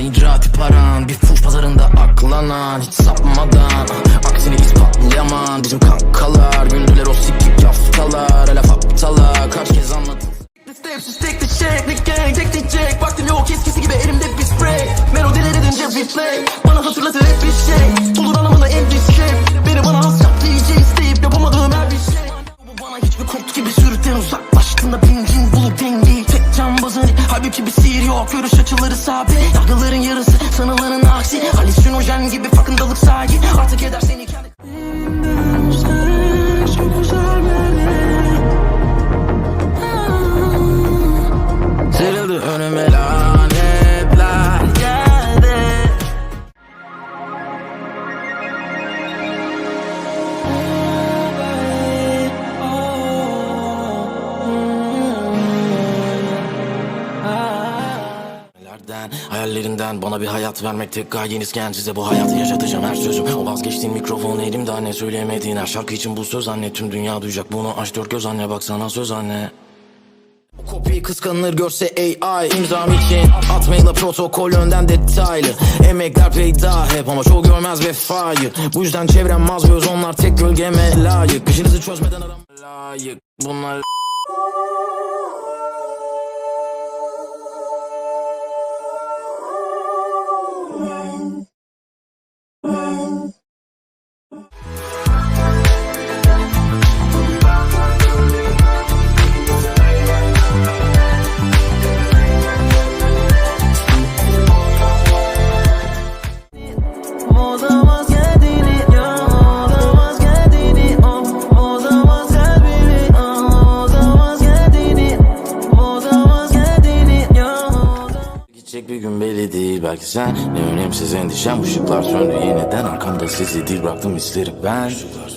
icraati paran Bir fuş pazarında aklanan Hiç sapmadan. Aksini ispatlayamam Bizim kankalar Güldüler o sikik yaftalar Hele aptalar Kaç kez anlatıldı steps, take the check, the gang, tek check Baktım yok eskisi gibi elimde bir spray. Melodiler edince replay Bana hatırlatır hep bir şey. Bulur anlamında en bir şey. Beni bana has yaptı iyice isteyip yapamadığım her bir şey. Bu bana hiçbir kurt gibi sürükten uzaklaştığında pincin bulur dengeyi Tek cambazın halbuki bir sihir yok Görüş açıları sabit. Yargıların yarısı sanılanın aksi. Halüsinojen gibi farkındalık sahibi. Artık eder Hayallerden, hayallerinden bana bir hayat vermek tek gayenizken Size bu hayatı yaşatacağım her sözüm. O vazgeçtiğin mikrofon elimde anne Söyleyemediğin her şarkı için bu söz anne. Tüm dünya duyacak bunu aç dört göz anne Baksana söz anne. Kopyayı kıskanılır görse AI imzam için Atmayla protokol önden detaylı. Emekler peyda hep ama çoğu görmez vefayı Bu yüzden çevrem maz göz onlar tek gölgeme layık. İşinizi çözmeden aram layık Bunlar bir gün belli değil. Belki sen Ne önemsiz endişem ışıklar söndü. Yeniden Arkamda sizi değil bıraktım hisleri ben Işıklar